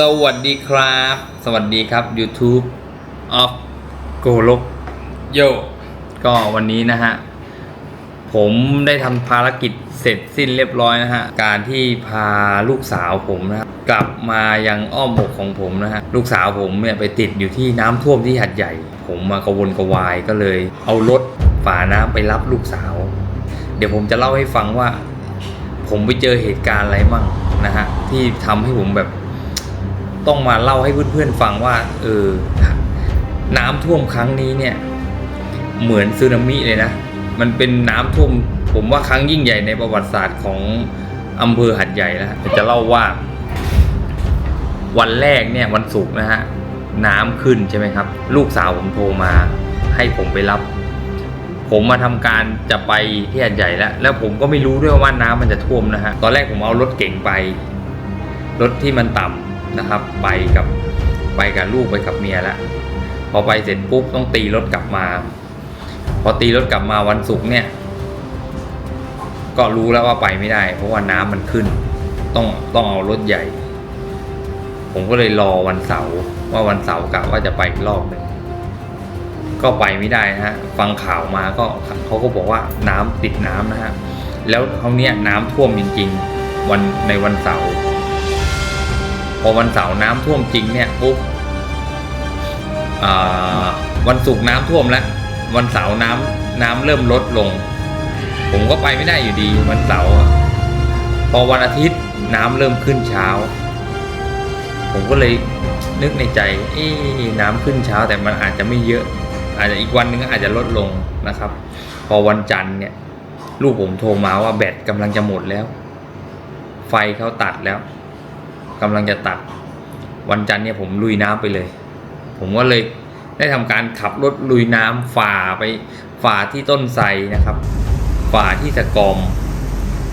สวัสดีครับ สวัสดีครับ YouTube of g o l o k โยก็วันนี้นะฮะ ผมได้ทำภารกิจเสร็จสิ้นเรียบร้อยนะฮะ การที่พาลูกสาวผมนะฮะกลับมายังอ้อมอกของผมนะฮะ ลูกสาวผมเนี่ยไปติดอยู่ที่น้ำท่วมที่หัดใหญ่ ผมมากระวนกระวายก็เลย เอารถฝาน้ำไปรับลูกสาว เดี๋ยวผมจะเล่าให้ฟังว่า ผมไปเจอเหตุการณ์อะไรมั่งนะฮะ ที่ทำให้ผมแบบ ต้องมาเล่าให้เพื่อนๆฟังว่า เออ น้ำท่วมครั้งนี้เนี่ย เหมือนสึนามิเลยนะ มันเป็นน้ำท่วม ผมว่าครั้งยิ่งใหญ่ในประวัติศาสตร์ของอำเภอหัดใหญ่นะฮะจะเล่าว่าวันแรกเนี่ยวันศุกร์นะฮะน้ำขึ้นใช่ไหมครับ ลูกสาวผมโทรมา ให้ผมไปรับ ผมมาทำการจะไปที่หัดใหญ่แล้ว แล้วผมก็ไม่รู้ด้วยว่าน้ำมันจะท่วมนะฮะตอนแรกผมเอารถเก่งไป รถที่มันต่ำ นะครับ ไปกับไปกับลูกไปกับเมียแล้วพอไปเสร็จปุ๊บต้องตีรถกลับมา พอตีรถกลับมาวันศุกร์เนี่ย ก็รู้แล้วว่าไปไม่ได้ เพราะว่าน้ำมันขึ้น ต้องต้องเอารถใหญ่ ผมก็เลยรอวันเสาร์ว่าวันเสาร์กะว่าจะไปอีกรอบหนึ่งก็ไปไม่ได้นะฮะฟังข่าวมาก็เขาก็บอกว่าน้ำติดน้ำนะฮะแล้วเขาเนี้ยน้ำท่วมจริง ๆ วันในวันเสาร์ พอวันเสาร์น้ำท่วมจริงเนี่ยปุ๊บวันศุกร์น้ำท่วมแล้ววันเสาร์น้ำน้ำเริ่มลดลง ผมก็ไปไม่ได้อยู่ดีวันเสาร์พอวันอาทิตย์น้ำเริ่มขึ้นเช้า ผมก็เลยนึกในใจ เอ๊น้ำขึ้นเช้าแต่มันอาจจะไม่เยอะ อาจจะอีกวันหนึงอาจจะลดลงนะครับ พอวันจันทร์เนี่ยลูกผมโทรมาว่าแบตกำลังจะหมดแล้ว ไฟเขาตัดแล้ว กำลังจะตัด วันจันทร์เนี่ยผมลุยน้ำไปเลย ผมก็เลยได้ทำการขับรถลุยน้ำฝ่าไปฝ่าที่ต้นไทรนะครับ ฝ่าที่สะกอม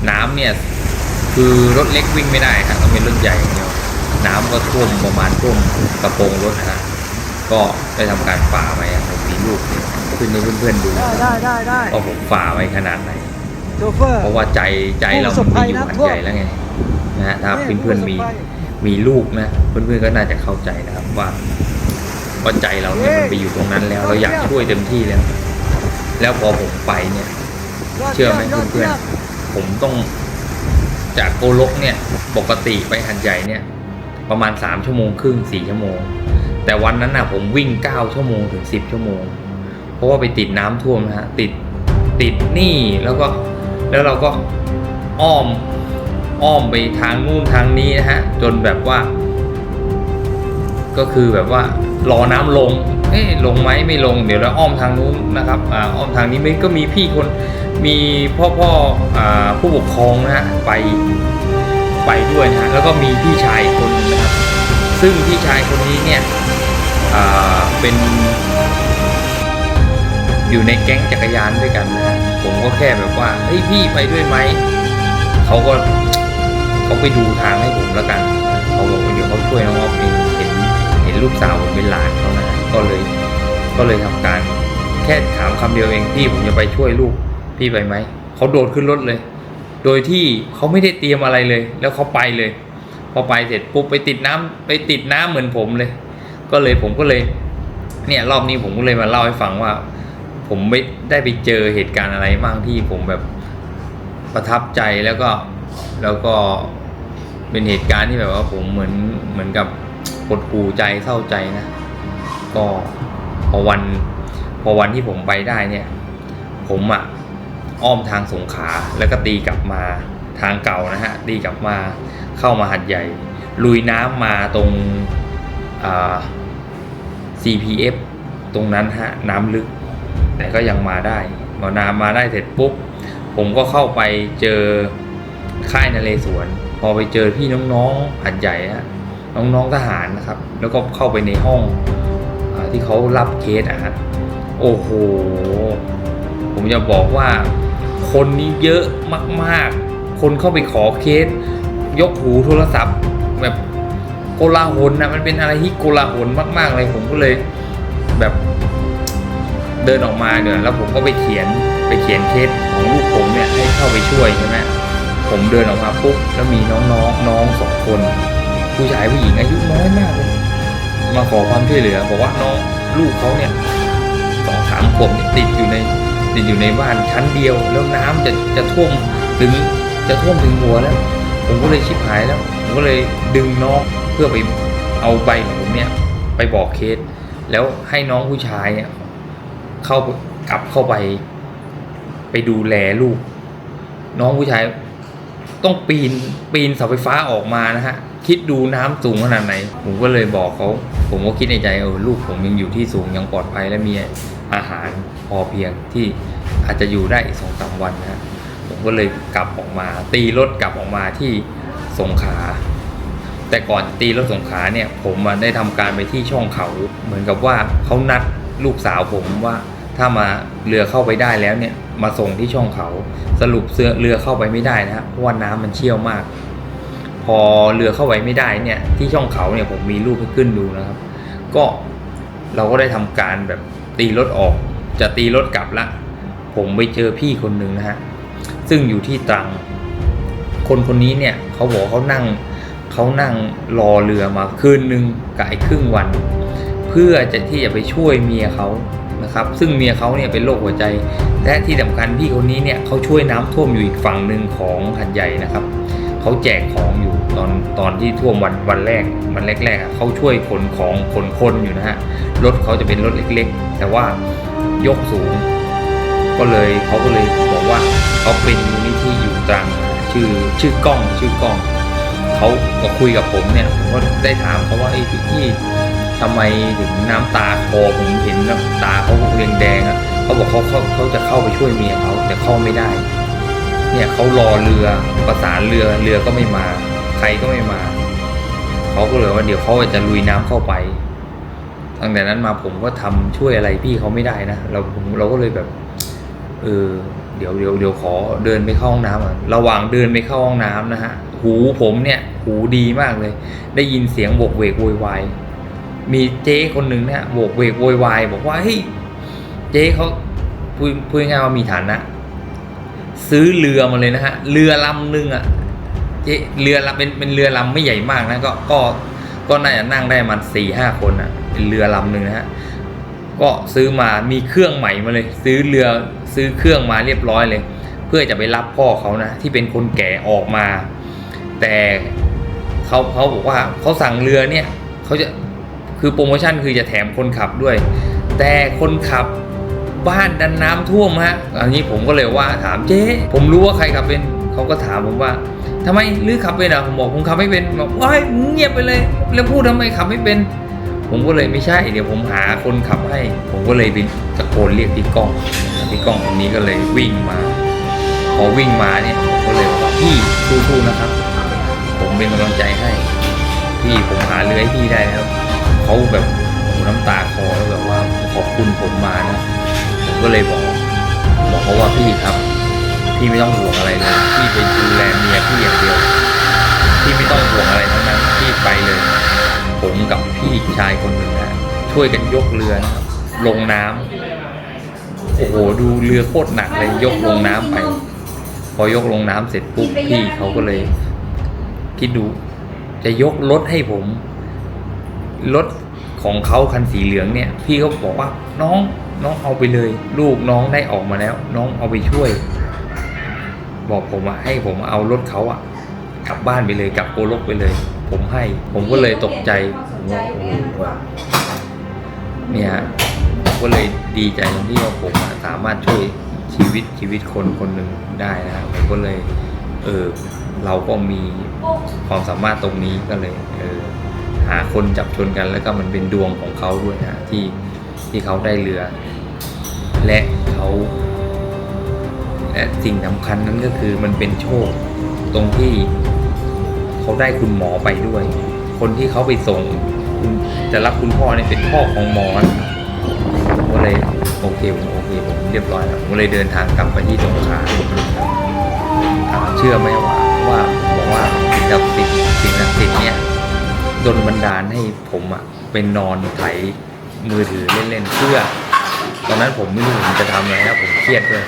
น้ำเนี่ยคือรถเล็กวิ่งไม่ได้ครับต้องเป็นรถใหญ่อย่างเดียวน้ำก็ท่วมประมาณท่วมกระโปรงรถนะฮะก็ได้ทำการฝ่าไปอะผมมีรูปเนี่ยขึ้นให้เพื่อนๆดูได้ได้ได้ได้ว่าผมฝ่าไปขนาดไหนโชเฟอร์เพราะว่าใจใจเรามันไม่อยู่หันใหญ่แล้วไงนะฮะถ้าเพื่อนๆมี มีลูกนะเพื่อนๆก็น่าจะเข้าใจนะครับว่าว่าใจเราเนี่ยมันไปอยู่ตรงนั้นแล้วเราอยากช่วยเต็มที่แล้ว แล้วพอผมไปเนี่ย เชื่อไหมเพื่อนๆผมต้องจากโกลกเนี่ยปกติไปหันใหญ่เนี่ย ประมาณสามชั่วโมงครึ่งสี่ชั่วโมง แต่วันนั้นน่ะผมวิ่งเก้าชั่วโมงถึงสิบชั่วโมง เพราะว่าไปติดน้ำท่วมนะฮะติดติดหนี่แล้วก็แล้วเราก็อ้อม อ้อมไปทางนู่นทางนี้นะฮะ จนแบบว่า ก็คือแบบว่ารอน้ำลง เอ๊ะลงไหมไม่ลง เดี๋ยวเราอ้อมทางนู้นนะครับอ่าอ้อมทางนี้ไม่ก็มีพี่คนมีพ่อพ่ออ่าผู้ปกครองนะฮะไปไปด้วยนะฮะแล้วก็มีพี่ชายคนหนึงนะครับซึ่งพี่ชายคนนี้เนี่ยอ่าเป็นอยู่ในแก๊งจักรยานด้วยกันนะฮะผมก็แค่แบบว่า เฮ้ยพี่ไปด้วยไหม เขาก็ เขาไปดูทางให้ผมแล้วกันเขาบอกว่าเดี๋ยวเขาช่วยน้องออฟเองเห็นเห็นลูกสาวผมเป็นหลานเขานะฮะก็เลยก็เลยทำการ แค่ถามคำเดียวเองพี่ผมจะไปช่วยลูกพี่ไปไหมเขาโดดขึ้นรถเลย โดยที่เขาไม่ได้เตรียมอะไรเลย แล้วเขาไปเลย พอไปเสร็จปุ๊บไปติดน้ำไปติดน้ำเหมือนผมเลย ก็เลยผมก็เลยเนี่ยรอบนี้ผมก็เลยมาเล่าให้ฟังว่า ผมไม่ได้ไปเจอเหตุการณ์อะไรบ้างที่ผมแบบประทับใจแล้วก็แล้วก็ เป็นเหตุการณ์ที่แบบว่าผมเหมือนเหมือนกับหดหูใจเศร้าใจนะ ก็พอวันพอวันที่ผมไปได้เนี่ย ผมอะอ้อมทางสงขาแล้วก็ตีกลับมาทางเก่านะฮะตีกลับมาเข้ามาหัดใหญ่ ลุยน้ำมาตรงอ่า CPF ตรงนั้นฮะน้ำลึก แต่ก็ยังมาได้พอน้ำมาได้เสร็จปุ๊บ ผมก็เข้าไปเจอค่ายนเรศวร พอไปเจอพี่น้องๆหัดใหญ่ฮะน้องๆทหารนะครับ แล้วก็เข้าไปในห้องอที่เขารับเคสอะฮะโอ้โห ผมจะบอกว่าคนนี้เยอะมากๆ คนเข้าไปขอเคส ยกหูโทรศัพท์ แบบโกลาหลนะมันเป็นอะไรที่โกลาหลมาก ๆ เลยผมก็เลยแบบเดินออกมาเนี่ยแล้วผมก็ไปเขียนไปเขียนเคสของลูกผมเนี่ยให้เข้าไปช่วยใช่ไหม ผมเดินออกมาปุ๊บแล้วมีน้องๆน้องสองคน ผู้ชายผู้หญิงอายุน้อยมากเลยมาขอความช่วยเหลือบอกว่าน้องลูกเขาเนี่ยสองสามขวบเนี่ยติดอยู่ในติดอยู่ในบ้านชั้นเดียว แล้วน้ำจะจะท่วมถึงจะท่วมถึงหัวแล้ว ผมก็เลยชิบหายแล้ว ผมก็เลยดึงน้องเพื่อไปเอาใบของผมเนี่ยไปบอกเคส แล้วให้น้องผู้ชายเนี่ยเข้ากลับเข้าไป ไปดูแลลูก น้องผู้ชาย ต้องปีนปีนเสาไฟฟ้าออกมานะฮะ คิดดูน้ำสูงขนาดไหน ผมก็เลยบอกเขา ผมก็คิดในใจเออลูกผมยังอยู่ที่สูงยังปลอดภัยและมีอาหารพอเพียงที่อาจจะอยู่ได้อีกสองสามวันนะฮะผมก็เลยกลับออกมา ตีรถกลับออกมาที่สงขา แต่ก่อนตีรถสงขาเนี่ย ผมได้ทำการไปที่ช่องเขาเหมือนกับว่าเขานัดลูกสาวผมว่า ถ้ามาเรือเข้าไปได้แล้วเนี่ยมาส่งที่ช่องเขาสรุปเสือเรือเข้าไปไม่ได้นะฮะเพราะว่าน้ำมันเชี่ยวมาก พอเรือเข้าไปไม่ได้เนี่ยที่ช่องเขาเนี่ยผมมีรูปให้ขึ้นดูนะครับ ก็เราก็ได้ทำการแบบตีรถออกจะตีรถกลับละ ผมไปเจอพี่คนหนึ่งนะฮะซึ่งอยู่ที่ตรัง คนคนนี้เนี่ยเขาบอกเขานั่งเขานั่งรอเรือมาคืนหนึ่งกับไอ้ครึ่งวัน เพื่อจะที่จะไปช่วยเมียเขา นะครับซึ่งเมียเขาเนี่ยเป็นโรคหัวใจ และที่สำคัญพี่คนนี้เนี่ยเขาช่วยน้ำท่วมอยู่อีกฝั่งหนึ่งของหัดใหญ่นะครับเขาแจกของอยู่ตอนตอนที่ท่วมวันวันแรกวันแรกๆเขาช่วยขนของขนคนอยู่นะฮะรถเขาจะเป็นรถเล็กๆ แต่ว่ายกสูง ก็เลยเขาก็เลยบอกว่าเขาเป็นมูลนิธิอยู่ตรังชื่อชื่อกล้องชื่อกล้องเขาก็คุยกับผมเนี่ยผมก็ได้ถามเขาว่าไอ้พี่ ทำไมถึงน้ำตาคอผมเห็นน้ำตาเขาเรียงแดงอะเขาบอกเขาเขาเขาจะเข้าไปช่วยเมียเขาแต่เข้าไม่ได้ เนี่ยเขารอเรือประสานเรือเรือก็ไม่มา ใครก็ไม่มาเขาก็เลยว่าเดี๋ยวเขาจะลุยน้ำเข้าไปตั้งแต่นั้นมาผมก็ทำช่วยอะไรพี่เขาไม่ได้นะเราผมเราก็เลยแบบ เออเดี๋ยวเดี๋ยวเดี๋ยวขอเดินไปเข้าห้องน้ำอะระหว่างเดินไปเข้าห้องน้ำนะฮะ หูผมเนี่ย หูดีมากเลย ได้ยินเสียงบกเวกโวยวาย มีเจ๊คนหนึ่งนะฮะโบกเวกโวยวายบอกว่าเฮ้ยเจ๊เขาพูดพูดง่ายว่ามีฐานะ ซื้อเรือมาเลยนะฮะ เรือลำหนึ่งอะเจ๊เรือลำเป็นเป็นเรือลำไม่ใหญ่มากนะก็ก็ก็น่าจะนั่งได้มันสี่ห้าคนอะเป็นเรือลำหนึ่งนะฮะก็ซื้อมามีเครื่องใหม่มาเลย ซื้อเรือซื้อเครื่องมาเรียบร้อยเลย เพื่อจะไปรับพ่อเขานะที่เป็นคนแก่ออกมา แต่เขาเขาบอกว่าเขาสั่งเรือเนี่ยเขาจะ คือโปรโมชั่นคือจะแถมคนขับด้วย แต่คนขับบ้านดันน้ำท่วมฮะอันนี้ผมก็เลยว่าถามเจ๊ผมรู้ว่าใครขับเป็นเขาก็ถามผมว่าทำไมลือขับเป็นอะผมบอกผมขับไม่เป็นบอกว้ายเงียบไปเลย แล้วพูดทำไมขับไม่เป็น ผมก็เลยไม่ใช่ เดี๋ยวผมหาคนขับให้ ผมก็เลยไปตะโกนเรียกพี่ก้องพี่ก้องคนนี้ก็เลยวิ่งมา พอวิ่งมาเนี่ยผมก็เลยบอกพี่สู้ๆนะครับ ผมเป็นกำลังใจให้ พี่ผมหาเรือให้พี่ได้แล้ว เขาแบบโอ้โหน้ำตาคอแล้วแบบว่าขอบคุณผมมานะผมก็เลยบอกบอกเขาว่าพี่ครับ พี่ไม่ต้องห่วงอะไรเลยพี่ไปดูแลเมียพี่อย่างเดียวพี่ไม่ต้องห่วงอะไรทั้งนั้นพี่ไปเลย ผมกับพี่ชายคนหนึ่งนะช่วยกันยกเรือนะลงน้ำโอ้โหดูเรือโคตรหนักเลยยกลงน้ำไป พอยกลงน้ำเสร็จปุ๊บพี่เขาก็เลย คิดดู จะยกรถให้ผม รถของเขาคันสีเหลืองเนี่ย พี่เขาบอกว่าน้องน้องเอาไปเลย ลูกน้องได้ออกมาแล้ว น้องเอาไปช่วย บอกผมอะให้ผมเอารถเขาอะกลับบ้านไปเลยกลับโกลกไปเลย ผมให้ ผมก็เลยตกใจผมว่าโอ้โหเนี่ยฮะผมก็เลยดีใจตรงที่ว่าผมสามารถช่วยชีวิตชีวิตคนคนหนึ่งได้นะครับผมก็เลย เออเราก็มีความสามารถตรงนี้ก็เลย เออ หาคนจับชนกัน แล้วก็มันเป็นดวงของเขาด้วยนะที่ที่เขาได้เรือ และเขาและสิ่งสำคัญนั้นก็คือมันเป็นโชค ตรงที่เขาได้คุณหมอไปด้วย คนที่เขาไปส่งคุณจะรับคุณพ่อเนี่ยเป็นพ่อของหมอนะครับผมก็เลยโอเคผมโอเคผมเรียบร้อยแล้วผมเลยเดินทางกลับไปที่สงขลาเชื่อไหมว่าว่าบอกว่าสิ่งศักดิ์สิทธิ์สิ่งศักดิ์สิทธิ์เนี่ย ดนบันดาลให้ผมอะเป็นนอนไถมือถือเล่นๆเพื่อ ตอนนั้นผมไม่รู้ผมจะทำอะไรแล้วผมเครียดด้วย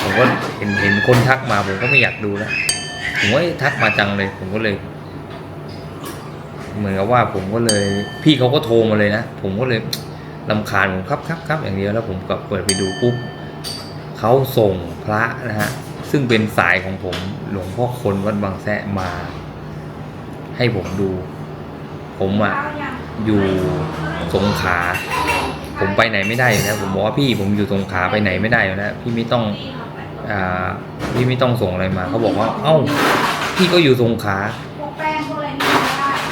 ผมก็เห็นเห็นคนทักมาผมก็ไม่อยากดูแล้วผมว่าเอ๊ะทักมาจังเลย ผมก็เลย เหมือนกับว่าผมก็เลย พี่เขาก็โทรมาเลยนะผมก็เลยลำคาญผมครับครับครับอย่างเดียวแล้วผมก็เปิดไปดูปุ๊บเขาส่งพระนะฮะซึ่งเป็นสายของผมหลวงพ่อคนวัดบางแสะมาให้ผมดู ผมอะอยู่สงขาผมไปไหนไม่ได้อยู่แล้วผมบอกว่าพี่ผมอยู่สงขาไปไหนไม่ได้อยู่แล้วพี่ไม่ต้องอ่าพี่ไม่ต้องส่งอะไรมาเขาบอกว่า เอ้า พี่ก็อยู่สงขา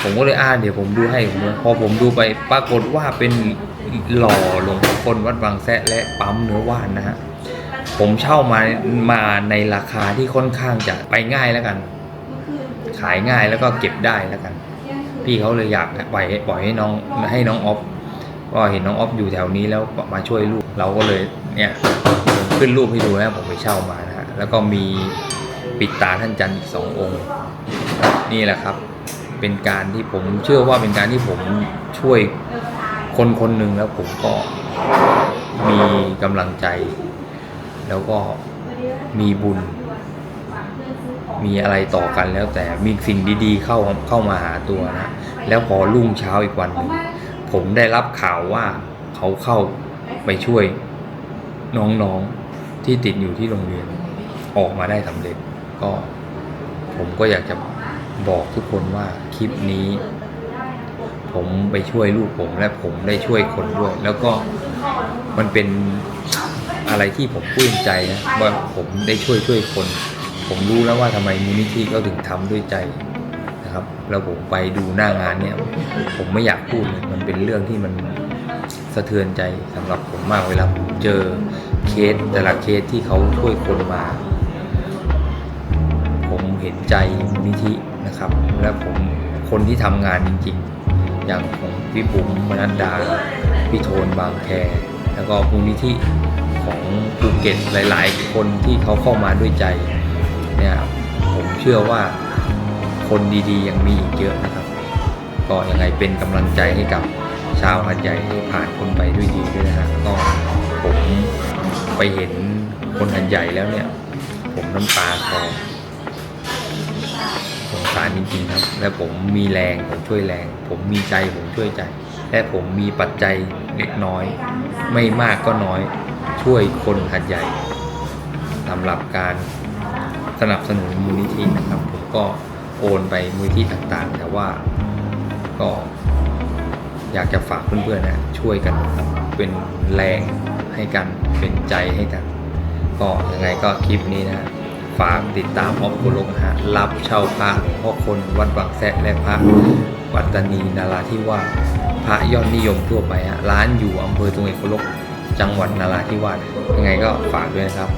ผมก็เลยอ่าเดี๋ยวผมดูให้ผมพอผมดูไปปรากฏว่าเป็นหล่อหลวงพ่อคนวัดบางแสะและปั๊มเนื้อว่านนะฮะผมเช่ามามาในราคาที่ค่อนข้างจะไปง่ายแล้วกัน ขายง่ายแล้วก็เก็บได้แล้วกัน พี่เขาเลยอยากปล่อยปล่อยให้น้องให้น้องออฟก็เห็นน้องออฟอยู่แถวนี้แล้วมาช่วยลูกเราก็เลยเนี่ยขึ้นรูปให้ดูนะผมไปเช่ามานะฮะแล้วก็มีปิดตาท่านจันทร์อีกสององค์ นี่แหละครับ เป็นการที่ผมเชื่อว่าเป็นการที่ผมช่วยคนคนหนึ่งแล้วผมก็มีกำลังใจ แล้วก็มีบุญ มีอะไรต่อกันแล้วแต่มีสิ่งดีๆเข้าเข้ามาหาตัวนะแล้วพอรุ่งเช้าอีกวันหนึ่งผมได้รับข่าวว่าเขาเข้าไปช่วยน้องๆที่ติดอยู่ที่โรงเรียนออกมาได้สำเร็จ ก็ผมก็อยากจะบอกทุกคนว่าคลิปนี้ ผมไปช่วยลูกผมและผมได้ช่วยคนด้วย แล้วก็มันเป็นอะไรที่ผมปลื้มใจนะว่าผมได้ช่วยช่วยคน ผมรู้แล้วว่าทำไมมูลนิธิเขาถึงทำด้วยใจนะครับ แล้วผมไปดูหน้างานเนี่ยผมไม่อยากพูดเลยมันเป็นเรื่องที่มันสะเทือนใจสำหรับผมมากเวลาผมเจอเคสแต่ละเคสที่เขาช่วยคนมา ผมเห็นใจมูลนิธินะครับ และผมคนที่ทำงานจริง ๆ อย่างของพี่บุ๋มมนัดดาพี่โทนบางแคแล้วก็มูลนิธิของภูเก็ตหลาย ๆ คนที่เขาเข้ามาด้วยใจ เนี่ยผมเชื่อว่าคนดีๆยังมีอีกเยอะนะครับ ก็ยังไงเป็นกำลังใจให้กับชาวหัดใหญ่ให้ผ่านคนไปด้วยดีด้วยนะฮะก็ผมไปเห็นคนหัดใหญ่แล้วเนี่ย ผมน้ำตาคลอสงสารจริงๆครับ และผมมีแรงผมช่วยแรง ผมมีใจผมช่วยใจ และผมมีปัจจัยเล็กน้อย ไม่มากก็น้อยช่วยคนหัดใหญ่สำหรับการ สนับสนุนมูลนิธินะครับ ผมก็โอนไปมูลนิธิต่างๆ แต่ว่าก็อยากจะฝากเพื่อนๆนะช่วยกันเป็นแรงให้กันเป็นใจให้กัน ก็ยังไงก็คลิปนี้นะฝากติดตามออฟโกลกฮะรับเช่าพระพ่อคนวัดบางแสะและพระวัดตนีนาราธิวาสพระยอดนิยมทั่วไปฮะร้านอยู่อำเภอตรงเอกโลกจังหวัดนาราธิวาสยังไงก็ฝากด้วยนะครับ